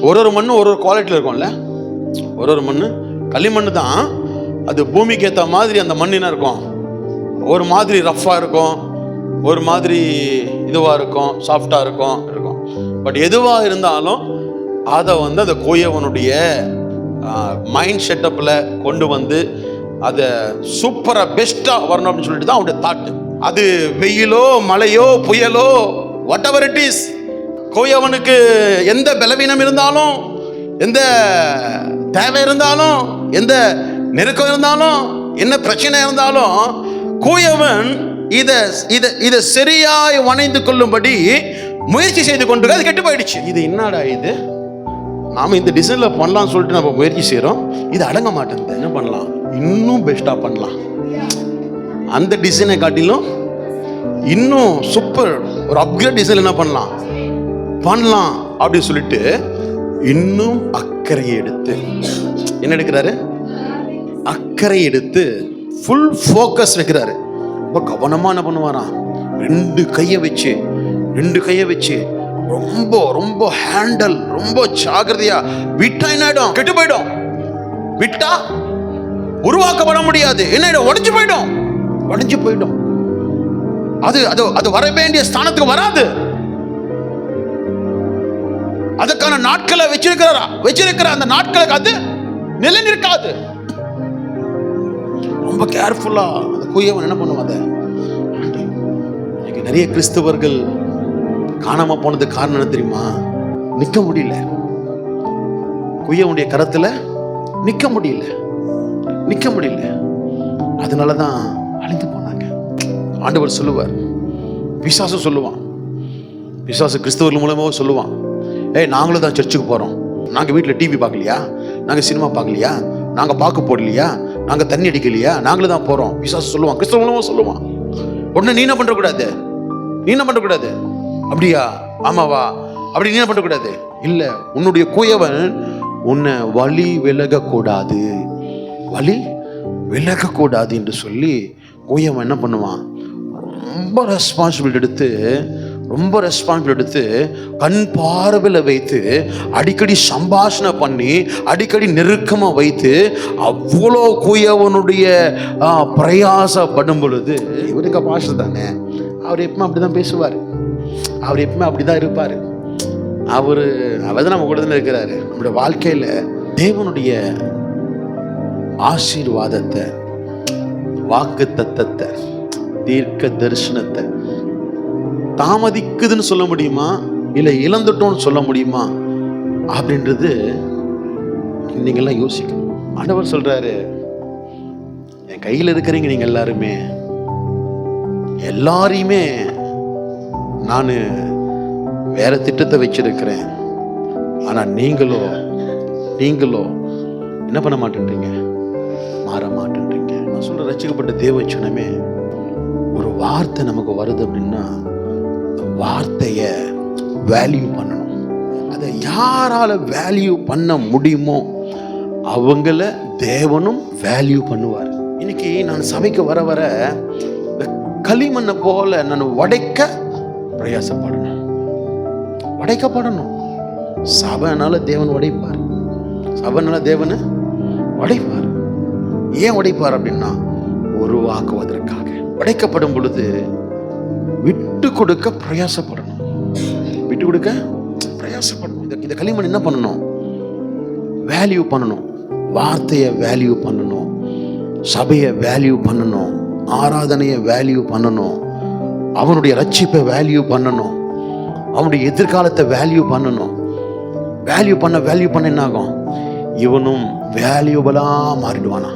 ஒரு ஒரு மண்ணு ஒரு ஒரு குவாலிட்டியில் இருக்கும்ல? ஒரு ஒரு மண்ணு. களிமண் தான். அது பூமிக்கு ஏற்ற மாதிரி அந்த மண் என்ன இருக்கும். ஒரு மாதிரி ரஃப்பாக இருக்கும். ஒரு மாதிரி இதுவாக இருக்கும். சாஃப்டாக இருக்கும். இருக்கும். பட் எதுவாக இருந்தாலும் அதை வந்து அந்த கோயவனுடைய மைண்ட் செட்டப்பில் கொண்டு வந்து அதை சூப்பராக பெஸ்ட்டாக வரணும் அப்படின்னு சொல்லிட்டு தான் அவனுடைய தாட்டு அது வெயிலோ மழையோ புயலோ வாட் எவர் இட் இஸ் கோயவனுக்கு எந்த பலவீனம் இருந்தாலும் எந்த தேவை இருந்தாலும் எந்த நெருக்கம் இருந்தாலும் என்ன பிரச்சனை இருந்தாலும் கோயவன் இதை இதை இதை சரியாய் வணைந்து கொள்ளும்படி முயற்சி செய்து கொண்டு அது கெட்டு போயிடுச்சு. இது என்னடா இது? நாம இந்த டிசைனில் பண்ணலாம்னு சொல்லிட்டு நம்ம முயற்சி செய்கிறோம் இது அடங்க மாட்டேங்குது. என்ன பண்ணலாம்? இன்னும் பெஸ்ட்டாக பண்ணலாம். அந்த டிசைனை காட்டிலும் இன்னும் சூப்பர் ஒரு அப்கிரேட் டிசைன் என்ன பண்ணலாம்? பண்ணலாம் அப்படின்னு சொல்லிட்டு இன்னும் அக்கறை எடுத்து என்ன எடுக்கிறாரு? அக்கறை எடுத்து ஃபுல் ஃபோக்கஸ் வைக்கிறாரு. ரொம்ப கவனமாக என்ன பண்ணுவாராம்? ரெண்டு கையை வச்சு ரெண்டு கையை வச்சு ரொம்ப ரொம்ப ஹேண்டல் ரொம்ப ஜாகிரதையா விட்டா என்ன ஆயிடும்? கெட்டு போயிடும். விட்டா உருவாக்கப்பட முடியாது. என்ன ஆயிடும்? உடஞ்சு போயிடும். உடஞ்சு போயிடும். அது அது அது வர வேண்டிய ஸ்தானத்துக்கு வராது. அதுக்கான நாட்களை வச்சிருக்கிறாரா? வச்சிருக்கிற அந்த நாட்களுக்கு அது நிலை நிற்காது ரொம்ப கேர்ஃபுல்லா அந்த குயவன் என்ன பண்ணுவான் அதை? இன்னைக்கு நிறைய கிறிஸ்தவர்கள் காணாம போனதுக்கு காரணம் என்ன தெரியுமா? நிக்க முடியல. குயவனுடைய கரத்துல நிக்க முடியல. நிக்க முடியல. அதனால தான் அழிந்து போனாங்க. ஆண்டவர் சொல்லுவார். பிசாசு சொல்லுவான். பிசாசு கிறிஸ்தவர்கள் மூலமாக சொல்லுவான். ஏய் நாங்களும் தான் சர்ச்சுக்கு போகிறோம் நாங்கள் வீட்டில் டிவி பார்க்கலையா? நாங்கள் சினிமா பார்க்கலையா? நாங்கள் பார்க்க போடலையா? நாங்கள் தண்ணி அடிக்கலையா? நாங்களும் தான் போகிறோம் விசாசம் சொல்லுவான் கிறிஸ்தவ மூலமாக சொல்லுவான். உடனே நீ என்ன பண்ணுறக்கூடாது நீ என்ன பண்ணக்கூடாது? அப்படியா? ஆமாவா? அப்படி நீ என்ன பண்ணக்கூடாது? இல்லை உன்னுடைய குயவன் உன்னை வழி விலகக்கூடாது. வழி விலகக்கூடாது என்று சொல்லி குயவன் என்ன பண்ணுவான்? ரொம்ப ரெஸ்பான்சிபிலிட்டி எடுத்து ரொம்ப ரெஸ்பான்ஸ் எடுத்து கண் பார்வையில் வைத்து அடிக்கடி சம்பாஷணை பண்ணி அடிக்கடி நெருக்கமாக வைத்து அவ்வளோ குயவனுடைய பிரயாசப்படும் பொழுது இவருக்கு பாஷை தானே? அவர் எப்பவுமே அப்படி தான் பேசுவார். அவர் எப்பவுமே அப்படி தான் இருப்பார். அவர் அவர் தான் நம்ம கூட தானே இருக்கிறாரு. நம்முடைய வாழ்க்கையில் தேவனுடைய ஆசீர்வாதத்தை வாக்கு தத்தத்தை தீர்க்க தரிசனத்தை தாமதிக்குதுன்னு சொல்ல முடியுமா? இல்லை இழந்துட்டோம்னு சொல்ல முடியுமா? அப்படின்றது நீங்கள்லாம் யோசிக்கணும். ஆண்டவர் சொல்கிறாரு என் கையில் இருக்கிறீங்க நீங்கள் எல்லாருமே. எல்லாரையுமே நான் வேற திட்டத்தை வச்சிருக்கிறேன். ஆனால் நீங்களோ நீங்களோ என்ன பண்ண மாட்டேன்றீங்க? மாற மாட்டேன்றீங்க. நான் சொல்கிற ரசிக்கப்பட்ட தேவச்சனமே ஒரு வார்த்தை நமக்கு வருது அப்படின்னா வார்த்தையை வேல்யூ பண்ணணும். அதை யாரால வேல்யூ பண்ண முடியுமோ அவங்கள தேவனும் வேல்யூ பண்ணுவார். இன்னைக்கு நான் சபைக்கு வர வர இந்த களிமண்ணை போல நான் உடைக்க பிரயாசப்படணும். உடைக்கப்படணும். சபைனால தேவன் உடைப்பார். சபைனால தேவனை உடைப்பார். ஏன் உடைப்பார் அப்படின்னா உருவாக்குவதற்காக உடைக்கப்படும் பொழுது விட்டு கொடுக்க பிரயாசப்படணும். விட்டு கொடுக்க பிரயாசப்படணும். இந்த இந்த களிமண் என்ன பண்ணணும்? வேல்யூ பண்ணணும். வார்த்தையை வேல்யூ பண்ணணும். சபையை வேல்யூ பண்ணணும். ஆராதனையை வேல்யூ பண்ணணும். அவனுடைய ரட்சிப்பை வேல்யூ பண்ணணும். அவனுடைய எதிர்காலத்தை வேல்யூ பண்ணணும். வேல்யூ பண்ண வேல்யூ பண்ண என்ன ஆகும் இவனும் வேல்யூபலாக மாறிடுவானா